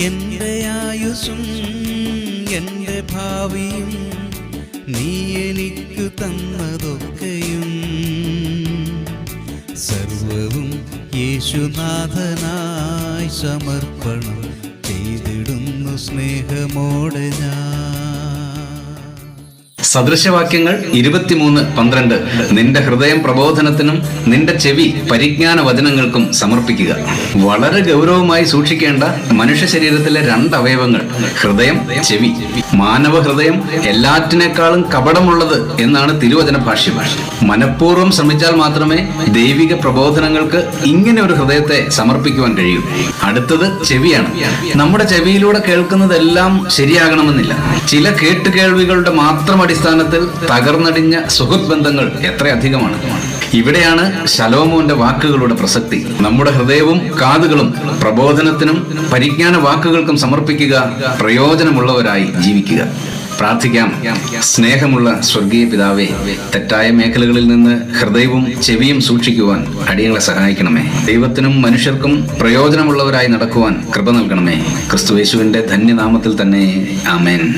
എന്റെ ആയുസും എന്റെ ഭാവിയും നീ എനിക്ക് തന്നതൊക്കെയും. സർവവും യേശുനാഥനായി സമർപ്പണം ചെയ്തിടുന്നു സ്നേഹമോടെ ഞാൻ. സദൃശവാക്യങ്ങൾ ഇരുപത്തിമൂന്ന് പന്ത്രണ്ട്. നിന്റെ ഹൃദയം പ്രബോധനത്തിനും നിന്റെ ചെവി പരിജ്ഞാന വചനങ്ങൾക്കും സമർപ്പിക്കുക. വളരെ ഗൗരവമായി സൂക്ഷിക്കേണ്ട മനുഷ്യ ശരീരത്തിലെ രണ്ട് അവയവങ്ങൾ ഹൃദയം ചെവി. മാനവ ഹൃദയം എല്ലാറ്റിനേക്കാളും കപടമുള്ളത് എന്നാണ് തിരുവചന ഭാഷ്യം. മനഃപൂർവം ശ്രമിച്ചാൽ മാത്രമേ ദൈവിക പ്രബോധനങ്ങൾക്ക് ഇങ്ങനെ ഒരു ഹൃദയത്തെ സമർപ്പിക്കുവാൻ കഴിയൂ. അടുത്തത് ചെവിയാണ്. നമ്മുടെ ചെവിയിലൂടെ കേൾക്കുന്നതെല്ലാം ശരിയാകണമെന്നില്ല. ചില കേട്ടുകേൾവികളുടെ മാത്രം അടിസ്ഥാനത്തിൽ തകർന്നടിഞ്ഞ സുഹൃത് ബന്ധങ്ങൾ എത്രയധികമാണ്? ഇവിടെയാണ് ശലോമോന്റെ വാക്കുകളുടെ പ്രസക്തി. നമ്മുടെ ഹൃദയവും കാതുകളും പ്രബോധനത്തിനും പരിജ്ഞാന വാക്കുകൾക്കും സമർപ്പിക്കുക പ്രയോജനമുള്ളവരായി ജീവിക്കുക. പ്രാർത്ഥിക്കാം. സ്നേഹമുള്ള സ്വർഗീയ പിതാവെ തെറ്റായ മേഖലകളിൽ നിന്ന് ഹൃദയവും ചെവിയും സൂക്ഷിക്കുവാൻ അടിയങ്ങളെ സഹായിക്കണമേ. ദൈവത്തിനും മനുഷ്യർക്കും പ്രയോജനമുള്ളവരായി നടക്കുവാൻ കൃപ നൽകണമേ. ക്രിസ്തുവേശുവിന്റെ ധന്യനാമത്തിൽ തന്നെ. ആമേൻ.